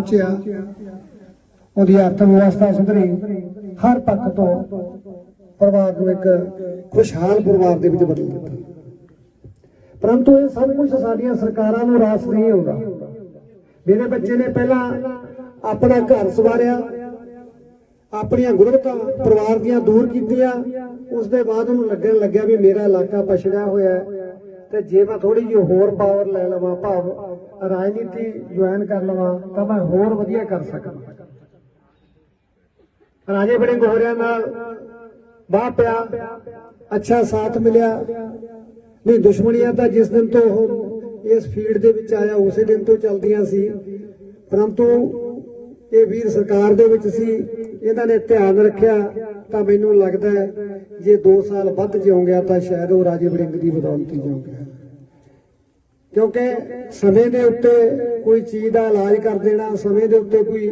ਪਹੁੰਚਿਆ। ਉਹਦੀ ਅਰਥ ਵਿਵਸਥਾ ਸੁਧਰੀ। ਹਰ ਪੱਖ ਤੋਂ ਪਰਿਵਾਰ ਨੂੰ ਇੱਕ ਖੁਸ਼ਹਾਲ ਪਰਿਵਾਰ ਦੇ ਵਿੱਚ ਬਦਲ ਦਿੱਤਾ। ਪਰੰਤੂ ਇਹ ਸਭ ਕੁਝ ਸਾਡੀਆਂ ਸਰਕਾਰਾਂ ਨੂੰ ਰਾਸ ਨਹੀਂ ਆਉਂਦਾ। ਮੇਰੇ ਬੱਚੇ ਨੇ ਪਹਿਲਾਂ ਆਪਣਾ ਘਰ ਸਵਾਰਿਆ। ਆਪਣੀਆਂ ਗੁਰਬਤਾਂ ਪਰਿਵਾਰ ਦੀਆਂ ਦੂਰ ਕੀਤੀਆਂ। ਉਸ ਦੇ ਬਾਅਦ ਉਹਨੂੰ ਲੱਗਣ ਲੱਗਿਆ ਵੀ ਮੇਰਾ ਇਲਾਕਾ ਪਛੜਿਆ ਹੋਇਆ ਹੈ। ਤੇ ਜੇ ਮੈਂ ਥੋੜੀ ਜਿਹੀ ਹੋਰ ਪਾਵਰ ਲੈ ਲਵਾਂ, ਭਾਵ ਰਾਜਨੀਤੀ ਜੁਆਇਨ ਕਰ ਲਵਾਂ ਤਾਂ ਮੈਂ ਹੋਰ ਵਧੀਆ ਕਰ ਸਕਾਂ। ਰਾਜੇ ਬੜੇ ਗੋਹਰਿਆਂ ਨਾਲ ਵਾਹ ਪਿਆ, ਅੱਛਾ ਸਾਥ ਮਿਲਿਆ। ਨਹੀਂ, ਦੁਸ਼ਮਣੀਆਂ ਤਾਂ ਜਿਸ ਦਿਨ ਤੋਂ ਉਹ ਇਸ ਫੀਲਡ ਦੇ ਵਿੱਚ ਆਇਆ, ਉਸੇ ਦਿਨ ਤੋਂ ਚੱਲਦੀਆਂ ਸੀ। ਪਰੰਤੂ ਇਹ ਵੀਰ ਸਰਕਾਰ ਦੇ ਵਿੱਚ ਸੀ, ਇਹਨਾਂ ਨੇ ਧਿਆਨ ਰੱਖਿਆ ਤਾਂ ਮੈਨੂੰ ਲੱਗਦਾ ਹੈ, ਜੇ 2 ਸਾਲ ਵੱਧ ਜਿਉਂ ਗਿਆ ਤਾਂ ਸ਼ਾਇਦ ਉਹ ਰਾਜੇ ਵੜਿੰਗ ਦੀ ਬਦੌਲਤ ਹੀ ਜਿਉਂ ਗਿਆ ਕਿਉਂਕਿ ਸਮੇਂ ਦੇ ਉੱਤੇ ਕੋਈ ਚੀਜ਼ ਦਾ ਇਲਾਜ ਕਰ ਦੇਣਾ, ਸਮੇਂ ਦੇ ਉੱਤੇ ਕੋਈ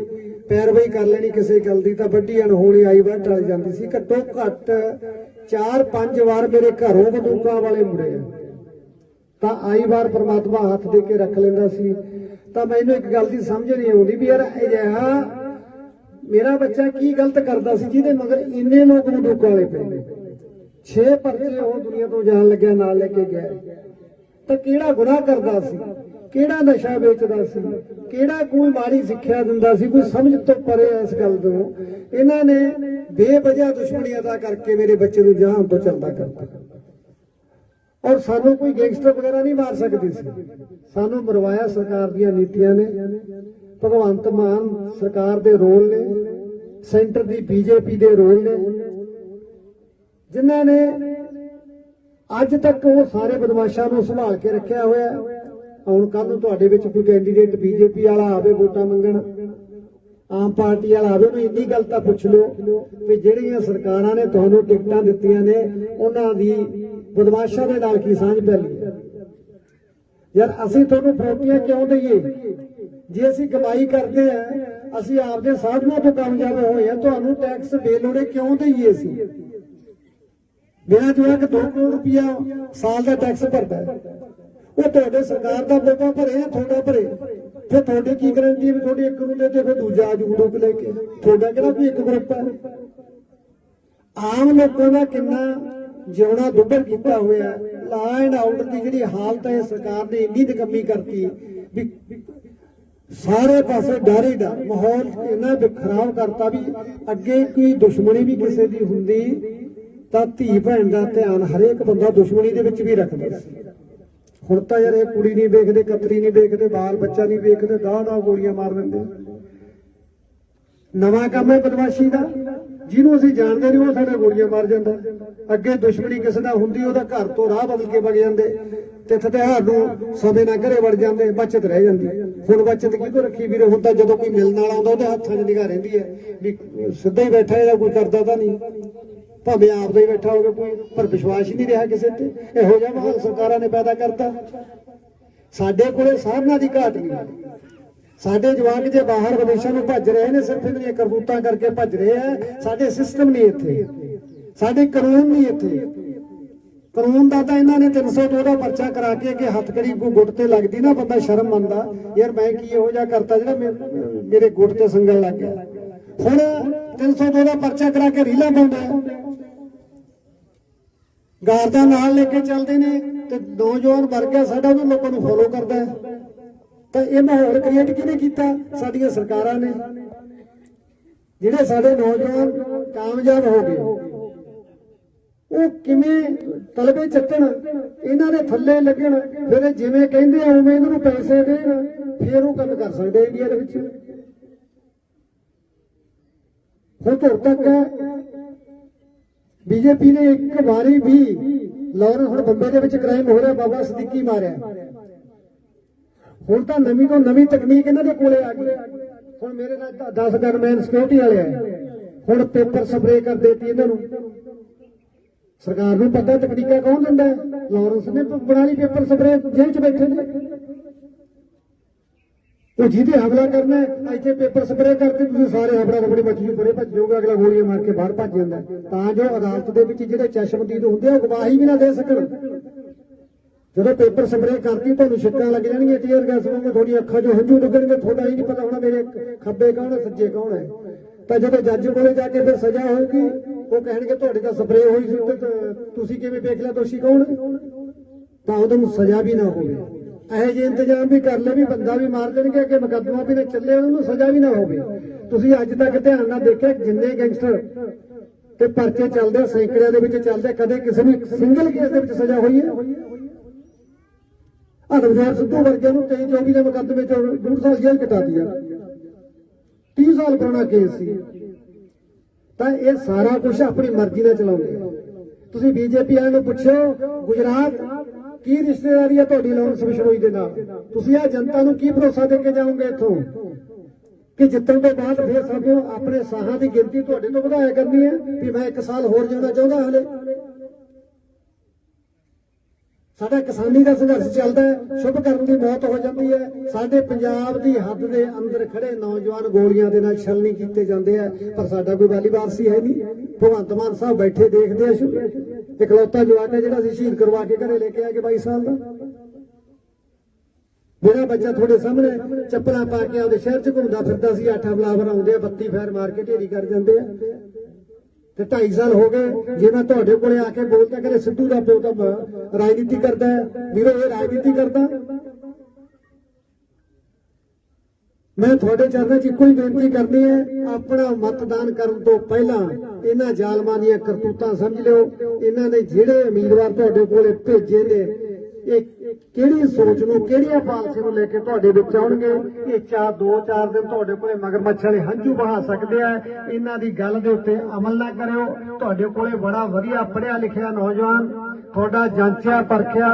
ਪੈਰਵਾਈ ਕਰ ਲੈਣੀ ਕਿਸੇ ਗੱਲ ਦੀ, ਤਾਂ ਵੱਡੀ ਅਣਹੋਣੀ ਆਈ ਵਾਰ ਟਲ ਜਾਂਦੀ ਸੀ। ਘੱਟੋ ਘੱਟ 4-5 ਵਾਰ ਮੇਰੇ ਘਰੋਂ ਬੰਦੂਕਾਂ ਵਾਲੇ ਮੁੜੇ ਤਾਂ ਆਈ ਵਾਰ ਪ੍ਰਮਾਤਮਾ ਹੱਥ ਦੇ ਕੇ ਰੱਖ ਲੈਂਦਾ ਸੀ। ਤਾਂ ਮੈਨੂੰ ਇੱਕ ਗੱਲ ਦੀ ਸਮਝ ਨਹੀਂ ਆਉਂਦੀ ਵੀ ਯਾਰ ਅਜਿਹਾ ਮੇਰਾ ਬੱਚਾ ਕੀ ਗਲਤ ਕਰਦਾ ਸੀ, ਜਿਹਦੇ ਮਗਰ ਇੰਨੇ ਲੋਕ ਬੰਦੂਕਾਂ ਵਾਲੇ ਪਏ ਨੇ। 6 ਪਰਚੇ ਉਹ ਦੁਨੀਆ ਤੋਂ ਜਾਣ ਲੱਗਿਆ, ਨਾਲ ਲੈ ਕੇ ਗਿਆ। ਤਾਂ ਕਿਹੜਾ ਗੁਨਾਹ ਕਰਦਾ ਸੀ? ਕਿਹੜਾ ਨਸ਼ਾ ਵੇਚਦਾ ਸੀ? ਕਿਹੜਾ ਕੋਈ ਮਾੜੀ ਸਿੱਖਿਆ ਦਿੰਦਾ ਸੀ? ਕੋਈ ਸਮਝ ਤੋਂ ਪਰੇ ਇਸ ਗੱਲ ਤੋਂ। ਇਹਨਾਂ ਨੇ ਬੇਵਜ੍ਹਾ ਦੁਸ਼ਮਣੀ ਅਦਾ ਕਰਕੇ ਮੇਰੇ ਬੱਚੇ ਨੂੰ ਜਹਾਨ ਤੋਂ ਚਲਦਾ ਕਰਤਾ। ਔਰ ਸਾਨੂੰ ਕੋਈ ਗੈਂਗਸਟਰ ਵਗੈਰਾ ਨਹੀਂ ਮਾਰ ਸਕਦੀ ਸੀ। ਸਾਨੂੰ ਮਰਵਾਇਆ ਸਰਕਾਰ ਦੀਆਂ ਨੀਤੀਆਂ ਨੇ। ਭਗਵੰਤ ਮਾਨ ਸਰਕਾਰ ਦੇ ਰੋਲ ਨੇ। ਸੈਂਟਰ ਦੀ ਬੀਜੇਪੀ ਦੇ ਰੋਲ ਨੇ। ਜਿਨ੍ਹਾਂ ਨੇ ਅੱਜ ਤੱਕ ਉਹ ਸਾਰੇ ਬਦਮਾਸ਼ਾਂ ਨੂੰ ਸੰਭਾਲ ਕੇ ਰੱਖਿਆ ਹੋਇਆ ਹੁਣ ਕੱਲ ਨੂੰ ਤੁਹਾਡੇ ਵਿੱਚ ਕੋਈ ਕੈਂਡੀਡੇਟ ਬੀਜੇਪੀ ਵਾਲਾ ਆਵੇ, ਵੋਟਾਂ ਮੰਗਣ, ਆਮ ਪਾਰਟੀ ਵਾਲਾ ਆਵੇ, ਉਹਨੂੰ ਇੰਨੀ ਗੱਲ ਤਾਂ ਪੁੱਛ ਲਓ ਵੀ ਜਿਹੜੀਆਂ ਸਰਕਾਰਾਂ ਨੇ ਤੁਹਾਨੂੰ ਟਿਕਟਾਂ ਦਿੱਤੀਆਂ ਨੇ, ਉਹਨਾਂ ਦੀ ਬਦਮਾਸ਼ਾਂ ਦੇ ਨਾਲ ਕੀ ਸਾਂਝ ਪੈ ਲਈ ਯਾਰ ਅਸੀਂ ਤੁਹਾਨੂੰ ਫਰੋਟੀਆਂ ਕਿਉਂ ਦਈਏ? ਜੇ ਅਸੀਂ ਕਮਾਈ ਕਰਦੇ ਆ ਅਸੀਂ ਆਪਦੇ ਸਾਧਨਾਂ ਤੋਂ ਕਾਮਯਾਬ ਹੋਏ ਆ ਤੁਹਾਨੂੰ ਟੈਕਸ ਬੇਲੋੜੇ ਕਿਉਂ ਦਈਏ ਅਸੀਂ? ਮੇਰਾ ਜਵਾਕ 2 ਕਰੋੜ ਰੁਪਇਆ ਸਾਲ ਦਾ ਟੈਕਸ ਭਰਦਾ ਹੈ। ਉਹ ਤੁਹਾਡੇ ਸਰਕਾਰ ਦਾ ਵੋਟਾਂ ਭਰੇ ਤੁਹਾਡਾ ਭਰੇ? ਫਿਰ ਤੁਹਾਡੇ ਕੀ ਗਰੰਟੀ ਵੀ ਤੁਹਾਡੇ ਇੱਕ ਨੂੰ ਦੇ ਤੇ ਫਿਰ ਦੂਜਾ ਜੂੜੂਕ ਲੈ ਕੇ? ਤੁਹਾਡਾ ਕਿਹੜਾ ਕੋਈ ਇੱਕ ਗਰੁੱਪ ਹੈ? ਆਮ ਲੋਕਾਂ ਦਾ ਕਿੰਨਾ ਜਿਉਣਾ ਦੁੱਭਰ ਕੀਤਾ ਹੋਇਆ ਲਾ ਐਂਡ ਆਊਟ ਦੀ ਜਿਹੜੀ ਹਾਲਤ ਹੈ, ਸਰਕਾਰ ਨੇ ਇੰਨੀ ਨਿਕੰਮੀ ਕਰਤੀ ਵੀ ਸਾਰੇ ਪਾਸੇ ਡਰ ਹੀ ਡਰ। ਮਾਹੌਲ ਇਹਨਾਂ ਦੇ ਖਰਾਬ ਕਰਤਾ ਵੀ ਅੱਗੇ ਕੋਈ ਦੁਸ਼ਮਣੀ ਵੀ ਕਿਸੇ ਦੀ ਹੁੰਦੀ ਤਾਂ ਧੀ ਭੈਣ ਦਾ ਧਿਆਨ ਹਰੇਕ ਬੰਦਾ ਦੁਸ਼ਮਣੀ ਦੇ ਵਿੱਚ ਵੀ ਰੱਖਦਾ ਸੀ। ਹੁਣ ਤਾਂ ਯਾਰ ਇਹ ਕੁੜੀ ਨਹੀਂ ਵੇਖਦੇ, ਕਤਰੀ ਨਹੀਂ ਵੇਖਦੇ, ਬਾਲ ਬੱਚਾ ਨਹੀਂ ਵੇਖਦੇ, ਦਾਹ ਦਾਹ ਗੋਲੀਆਂ ਮਾਰ ਦਿੰਦੇ। ਨਵਾਂ ਕੰਮ ਹੈ ਬਦਮਾਸ਼ੀ ਦਾ। ਜਿਹਨੂੰ ਅਸੀਂ ਜਾਣਦੇ ਨਹੀਂ, ਉਹ ਸਾਡੇ ਗੋਲੀਆਂ ਮਾਰ ਜਾਂਦਾ। ਅੱਗੇ ਦੁਸ਼ਮਣੀ ਕਿਸੇ ਦਾ ਹੁੰਦੀ, ਉਹਦਾ ਘਰ ਤੋਂ ਰਾਹ ਬਦਲ ਕੇ ਵਗ ਜਾਂਦੇ। ਤੇ ਫਤਿਹਾਰ ਨੂੰ ਸਮੇਂ ਨਾਲ ਘਰੇ ਵੜ ਜਾਂਦੇ, ਬਚਤ ਰਹਿ ਜਾਂਦੀ। ਹੁਣ ਬਚਤ ਕਿਹਨੂੰ ਰੱਖੀ ਵੀਰੇ? ਹੁਣ ਤਾਂ ਜਦੋਂ ਕੋਈ ਮਿਲਣ ਵਾਲਾ ਆਉਂਦਾ, ਉਹਦੇ ਹੱਥਾਂ 'ਚ ਨਿਗਾਹ ਰਹਿੰਦੀ ਹੈ। ਵੀ ਸਿੱਧਾ ਹੀ ਬੈਠਾ, ਇਹਦਾ ਕੋਈ ਕਰਦਾ ਤਾਂ ਨਹੀਂ। ਭਾਵੇਂ ਆਪ ਦਾ ਹੀ ਬੈਠਾ ਹੋਵੇ, ਕੋਈ ਪਰ ਵਿਸ਼ਵਾਸ ਹੀ ਨਹੀਂ ਰਿਹਾ ਕਿਸੇ ਤੇ। ਇਹੋ ਜਿਹਾ ਮਾਹੌਲ ਸਰਕਾਰਾਂ ਨੇ ਪੈਦਾ ਕਰਤਾ। ਸਾਡੇ ਕੋਲੇ ਸਾਧਨਾਂ ਦੀ ਘਾਟ ਨਹੀਂ। ਸਾਡੇ ਜਵਾਨ ਜੇ ਬਾਹਰ ਵਿਦੇਸ਼ਾਂ ਨੂੰ ਭੱਜ ਰਹੇ ਨੇ, ਸਿਰਫ ਇਹਨਾਂ ਦੀਆਂ ਕਰਤੂਤਾਂ ਕਰਕੇ ਭੱਜ ਰਹੇ ਆ, ਸਾਡੇ ਸਿਸਟਮ ਨਹੀਂ ਇੱਥੇ। ਸਾਡੇ ਕਾਨੂੰਨ ਨਹੀਂ ਇੱਥੇ। ਕਾਨੂੰਨ ਦਾ ਤਾਂ ਇਹਨਾਂ ਨੇ 302 ਦਾ ਪਰਚਾ ਕਰਾ ਕੇ ਕਿ ਹੱਥ ਕੜੀ ਕੋ ਗੁੱਟ ਤੇ ਲੱਗਦੀ ਨਾ, ਬੰਦਾ ਸ਼ਰਮ ਮੰਨਦਾ, ਯਾਰ ਮੈਂ ਕੀ ਇਹੋ ਜਿਹਾ ਕਰਤਾ, ਜਿਹੜਾ ਮੇਰੇ- ਮੇਰੇ ਗੁੱਟ ਤੇ ਸੰਗਲ ਲੱਗ ਗਿਆ। ਹੁਣ 302 ਦਾ ਪਰਚਾ ਕਰਾ ਕੇ ਰੀਲਾ ਪਾਉਂਦਾ। ਗਾਰਦਾਂ ਨਾਲ ਲੈ ਕੇ ਚੱਲਦੇ ਨੇ ਤੇ ਨੌਜਵਾਨ ਵਰਗ ਹੈ, ਸਾਡਾ ਉਹਨੂੰ ਲੋਕਾਂ ਨੂੰ ਫੋਲੋ ਕਰਦਾ ਹੈ। ਤਾਂ ਇਹ ਮਾਹੌਲ ਕ੍ਰੀਏਟ ਕਿਹਨੇ ਕੀਤਾ? ਸਾਡੀਆਂ ਸਰਕਾਰਾਂ ਨੇ। ਜਿਹੜੇ ਸਾਡੇ ਨੌਜਵਾਨ ਕਾਮਯਾਬ ਹੋ ਗਏ, ਉਹ ਕਿਵੇਂ ਤਲਬੇ ਚੱਟਣ, ਇਹਨਾਂ ਦੇ ਥੱਲੇ ਲੱਗਣ, ਫਿਰ ਜਿਵੇਂ ਕਹਿੰਦੇ ਆ, ਉਵੇਂ ਇਹਨਾਂ ਨੂੰ ਪੈਸੇ ਦੇਣ, ਫਿਰ ਉਹ ਕੰਮ ਕਰ ਸਕਦੇ ਇੰਡੀਆ ਦੇ ਵਿੱਚ। ਹੁਣ ਧੁਰ ਤੱਕ ਬੀਜੇਪੀ ਨੇ ਇੱਕ ਵਾਰੀ ਵੀ ਲਾਹੌਰ ਹੁਣ ਬੰਬੇ ਦੇ ਵਿੱਚ ਕ੍ਰਾਈਮ ਹੋ ਰਿਹਾ, ਬਾਬਾ ਸਦੀਕੀ ਮਾਰਿਆ। ਹੁਣ ਤਾਂ ਨਵੀਂ ਤੋਂ ਨਵੀਂ ਤਕਨੀਕ ਇਹਨਾਂ ਦੇ ਕੋਲੇ ਆ ਗਈ। ਹੁਣ ਮੇਰੇ ਨਾਲ 10 ਗਨਮੈਨ ਸਿਕਿਉਰਿਟੀ ਵਾਲੇ ਆ। ਹੁਣ ਪੇਪਰ ਸਪਰੇ ਕਰ ਦਿੱਤੀ ਇਹਨਾਂ ਨੂੰ। ਸਰਕਾਰ ਨੂੰ ਪਤਾ ਤਕਨੀਕਾਂ ਕੌਣ ਦਿੰਦਾ ਹੈ? ਨੇ ਬਣਾ ਲਈ ਪੇਪਰ ਸਪਰੇ ਜੇਲ੍ਹ 'ਚ ਬੈਠੇ ਨੇ। ਉਹ ਜਿਹਦੇ ਹਮਲਾ ਕਰਨਾ ਇੱਥੇ ਪੇਪਰ ਸਪਰੇ ਕਰਕੇ ਤੁਸੀਂ ਸਾਰੇ ਹਮਲਾ ਰਬੜੀ ਮੱਛੀ ਪਰੇ ਭੱਜ ਜਾਓਗੇ, ਅਗਲਾ ਗੋਲੀਆਂ ਮਾਰ ਕੇ ਬਾਹਰ ਭੱਜ ਜਾਂਦਾ ਤਾਂ ਜੋ ਅਦਾਲਤ ਦੇ ਵਿੱਚ ਜਿਹੜੇ ਚਸ਼ਮਦੀਦ ਹੁੰਦੇ ਉਹ ਗਵਾਹੀ ਵੀ ਨਾ ਦੇ ਸਕਣ। ਜਦੋਂ ਪੇਪਰ ਸਪਰੇਅ ਕਰਤੀ ਤੁਹਾਨੂੰ ਛਿੱਕਾਂ ਲੱਗ ਜਾਣਗੀਆਂ ਟੀਅਰ ਗੈਸ ਵਾਂਗੂ ਤੁਹਾਡੀ ਅੱਖਾਂ 'ਚੋਂ ਹੰਝੂ ਡੁੱਗਣਗੇ, ਤੁਹਾਡਾ ਹੀ ਨਹੀਂ ਪਤਾ ਹੋਣਾ ਮੇਰੇ ਖੱਬੇ ਕੌਣ ਹੈ, ਸੱਜੇ ਕੌਣ ਹੈ। ਤਾਂ ਜਦੋਂ ਜੱਜ ਕੋਲੇ ਜਾ ਕੇ ਫਿਰ ਸਜ਼ਾ ਹੋਊਗੀ, ਉਹ ਕਹਿਣਗੇ, ਤੁਹਾਡੇ ਤਾਂ ਸਪਰੇਅ ਹੋਈ ਸੀ, ਤੇ ਤੁਸੀਂ ਕਿਵੇਂ ਵੇਖ ਲਿਆ, ਦੋਸ਼ੀ ਕੌਣ? ਤਾਂ ਉਹਨੂੰ ਸਜ਼ਾ ਵੀ ਨਾ ਹੋਵੇ। ਇਹੋ ਜਿਹੇ ਇੰਤਜ਼ਾਮ ਵੀ ਕਰ ਲੈ ਵੀ ਬੰਦਾ ਵੀ ਮਾਰ ਦੇਣਗੇ ਕਿ ਮੁਕੱਦਮਾ ਵੀ ਨਾ ਚੱਲੇ, ਉਹਨੂੰ ਸਜ਼ਾ ਵੀ ਨਾ ਹੋਵੇ। ਤੁਸੀਂ ਅੱਜ ਤੱਕ ਧਿਆਨ ਨਾਲ ਦੇਖਿਆ ਜਿੰਨੇ ਗੈਂਗਸਟਰ ਤੇ ਪਰਚੇ ਚੱਲਦੇ ਸੈਂਕੜਿਆਂ ਦੇ ਵਿੱਚ ਚੱਲਦੇ ਕਦੇ ਕਿਸੇ ਨੂੰ ਸਿੰਗਲ ਕੇਸ ਦੇ ਵਿੱਚ ਸਜ਼ਾ ਹੋਈ ਹੈ? ਅਨਵਜ਼ਾਰ ਸਿੱਧੂ ਵਰਗੇ ਨੂੰ 23 24 ਦੇ ਮੁਕੱਦਮੇ ਚ ਡੂਢ ਸਾਲ ਜੇਲ੍ਹ ਕਟਾ ਦਿਆ 30 ਸਾਲ ਪੁਰਾਣਾ ਕੇਸ ਸੀ। ਤਾਂ ਇਹ ਸਾਰਾ ਕੁਝ ਆਪਣੀ ਮਰਜ਼ੀ ਨਾਲ ਚਲਾਉਂਦੇ ਤੁਸੀਂ ਬੀਜੇਪੀ ਵਾਲਿਆਂ ਨੂੰ ਪੁੱਛਿਓ, ਗੁਜਰਾਤ ਕੀ ਰਿਸ਼ਤੇਦਾਰੀ ਹੈ ਤੁਹਾਡੀ ਲਾਰੈਂਸ ਬਿਸ਼ਨੋਈ ਦੇ ਨਾਲ? ਤੁਸੀਂ ਆ ਜਨਤਾ ਨੂੰ ਕੀ ਭਰੋਸਾ ਦੇ ਕੇ ਜਾਓਗੇ ਇੱਥੋਂ? ਕਿ ਜਿੱਤਣ ਤੋਂ ਬਾਅਦ ਫਿਰ ਸਾਨੂੰ ਆਪਣੇ ਸਾਹਾਂ ਦੀ ਗਿਣਤੀ ਤੁਹਾਡੇ ਤੋਂ ਵਧਾਇਆ ਕਰਨੀ ਹੈ ਵੀ ਮੈਂ ਇੱਕ ਸਾਲ ਹੋਰ ਜਿਉਣਾ ਚਾਹੁੰਦਾ ਹਲੇ। ਸਾਡਾ ਕਿਸਾਨੀ ਦਾ ਸੰਘਰਸ਼ ਚੱਲਦਾ ਹੈ, ਸ਼ੁਭ ਕਰਨ ਦੀ ਮੌਤ ਹੋ ਜਾਂਦੀ ਹੈ। ਸਾਡੇ ਪੰਜਾਬ ਦੀ ਹੱਦ ਦੇ ਅੰਦਰ ਖੜੇ ਨੌਜਵਾਨ ਗੋਲੀਆਂ ਦੇ ਨਾਲ ਛਲਣੀ ਕੀਤੇ ਜਾਂਦੇ ਆ, ਪਰ ਸਾਡਾ ਕੋਈ ਵਾਲੀ ਵਾਰਸੀ ਹੈ ਨਹੀਂ। ਭਗਵੰਤ ਮਾਨ ਸਾਹਿਬ ਬੈਠੇ ਦੇਖਦੇ ਆ ਸ਼ੁ ਇਕਲੌਤਾ ਜਵਾਕ ਹੈ ਜਿਹੜਾ ਅਸੀਂ ਸ਼ਹੀਦ ਕਰਵਾ ਕੇ ਘਰੇ ਲੈ ਕੇ ਆ ਕੇ 22 ਸਾਲ ਦਾ ਮੇਰਾ ਬੱਚਾ ਤੁਹਾਡੇ ਸਾਹਮਣੇ ਚੱਪਲਾਂ ਪਾ ਕੇ ਆਪਦੇ ਸ਼ਹਿਰ ਚ ਘੁੰਮਦਾ ਫਿਰਦਾ ਸੀ ਆਠਾ ਬਲਾਵਰ ਆਉਂਦੇ ਆ 32 ਫੈਰ ਮਾਰ ਕੇ ਢੇਰੀ ਕਰ ਜਾਂਦੇ ਆ। ਤੇ 2.5 ਸਾਲ ਹੋ ਗਏ, ਜੇ ਮੈਂ ਤੁਹਾਡੇ ਕੋਲੇ ਆ ਕੇ ਬੋਲਦਾ ਕਰੇ ਸਿੱਧੂ ਦਾ ਪਿਓ ਤਾਂ ਰਾਜਨੀਤੀ ਕਰਦਾ ਹੈ। ਵੀਰੋ, ਇਹ ਰਾਜਨੀਤੀ ਕਰਦਾ। ਮੈਂ ਤੁਹਾਡੇ ਚਰਨਾਂ 'ਚ ਇੱਕੋ ਹੀ ਬੇਨਤੀ ਕਰਨੀ ਹੈ, ਆਪਣਾ ਮਤਦਾਨ ਕਰਨ ਤੋਂ ਪਹਿਲਾਂ ਇਹਨਾਂ ਜ਼ਾਲਮਾਂ ਦੀਆਂ ਕਰਤੂਤਾਂ ਸਮਝ ਲਿਓ। ਇਹਨਾਂ ਨੇ ਜਿਹੜੇ ਉਮੀਦਵਾਰ ਤੁਹਾਡੇ ਕੋਲੇ ਭੇਜੇ ਨੇ, ਇਹ ਕਿਹੜੀ ਸੋਚ ਨੂੰ, ਕਿਹੜੀਆਂ ਪਾਲਸੀ ਨੂੰ ਲੈ ਕੇ ਤੁਹਾਡੇ ਵਿੱਚ ਆਉਣਗੇ? ਇਹ ਚਾਰ, ਦੋ, ਚਾਰ ਦਿਨ ਤੁਹਾਡੇ ਕੋਲੇ ਮਗਰਮੱਛ ਵਾਲੇ ਹੰਝੂ ਬਹਾ ਸਕਦੇ ਆ। ਇਹਨਾਂ ਦੀ ਗੱਲ ਦੇ ਉੱਤੇ ਅਮਲ ਨਾ ਕਰਿਓ। ਤੁਹਾਡੇ ਕੋਲੇ ਬੜਾ ਵਧੀਆ ਪੜਿਆ ਲਿਖਿਆ ਨੌਜਵਾਨ ਤੁਹਾਡਾ ਜਾਂਚਿਆ ਪਰਖਿਆ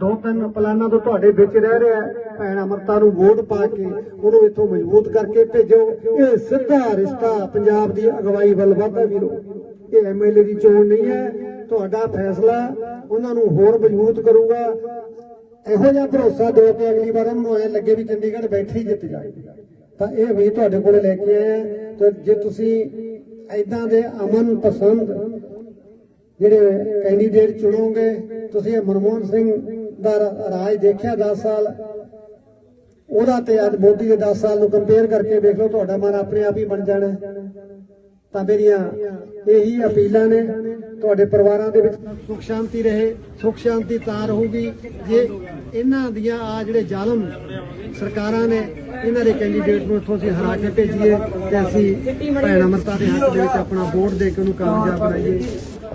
ਦੋ ਤਿੰਨ ਪਲਾਨਾਂ ਤੋਂ ਤੁਹਾਡੇ ਵਿੱਚ ਰਹਿ ਰਿਹਾ ਭੈਣ ਅਮਰਤਾ ਨੂੰ ਵੋਟ ਪਾ ਕੇ ਉਹਨੂੰ ਇੱਥੋਂ ਮਜ਼ਬੂਤ ਕਰਕੇ ਭੇਜੋ। ਇਹ ਸਿੱਧਾ ਰਿਸ਼ਤਾ ਪੰਜਾਬ ਦੀ ਅਗਵਾਈ ਵੱਲ ਵਧਦਾ ਵੀਰੋ। ਇਹ ਐਮਐਲਏ ਦੀ ਚੋਣ ਨਹੀਂ ਹੈ। ਤੁਹਾਡਾ ਫੈਸਲਾ ਉਹਨਾਂ ਨੂੰ ਹੋਰ ਮਜ਼ਬੂਤ ਕਰੂਗਾ। ਇਹੋ ਜਿਹਾ ਭਰੋਸਾ ਦਿਓ ਕਿ ਅਗਲੀ ਵਾਰ ਉਹਨੂੰ ਐ ਲੱਗੇ ਵੀ ਚੰਡੀਗੜ੍ਹ ਬੈਠੀ ਜਿੱਤ ਜਾਏਗਾ ਤਾਂ ਇਹ ਵੀ ਤੁਹਾਡੇ ਕੋਲ ਲੈ ਕੇ ਆਇਆ ਤੇ ਜੇ ਤੁਸੀਂ ਐਦਾਂ ਦੇ ਅਮਨ ਪਸੰਦ ਜਿਹੜੇ ਕੈਂਡੀਡੇਟ ਚੁਣੋਗੇ? ਤੁਸੀਂ ਇਹ ਮਨਮੋਹਨ ਸਿੰਘ ਦਾ ਰਾਜ ਦੇਖਿਆ 10 ਸਾਲ। ਉਹਦਾ ਤੇ ਅੱਜ ਮੋਦੀ ਦੇ 10 ਸਾਲ ਨੂੰ ਕੰਪੇਅਰ ਕਰਕੇ ਦੇਖ ਲਓ, ਤੁਹਾਡਾ ਮਨ ਆਪਣੇ ਆਪ ਹੀ ਬਣ ਜਾਣਾ। ਤਾਂ ਮੇਰੀਆਂ ਇਹੀ ਅਪੀਲਾਂ ਨੇ। ਤੁਹਾਡੇ ਪਰਿਵਾਰਾਂ ਦੇ ਵਿੱਚ ਸੁਖ ਸ਼ਾਂਤੀ ਰਹੇ, ਸੁਖ ਸ਼ਾਂਤੀ ਤਾਂ ਰਹੂਗੀ ਜੇ ਇਹਨਾਂ ਦੀਆਂ ਆ ਜਿਹੜੇ ਜ਼ਾਲਮ ਸਰਕਾਰਾਂ ਨੇ, ਇਹਨਾਂ ਦੇ ਕੈਂਡੀਡੇਟ ਨੂੰ ਇੱਥੋਂ ਅਸੀਂ ਹਰਾ ਕੇ ਭੇਜੀਏ ਤੇ ਅਸੀਂ ਭੈਣ ਅਮਰਤਾ ਦੇ ਹੱਕ ਦੇ ਵਿੱਚ ਆਪਣਾ ਵੋਟ ਦੇ ਕੇ ਉਹਨੂੰ ਕਾਮਯਾਬ ਬਣਾਈਏ।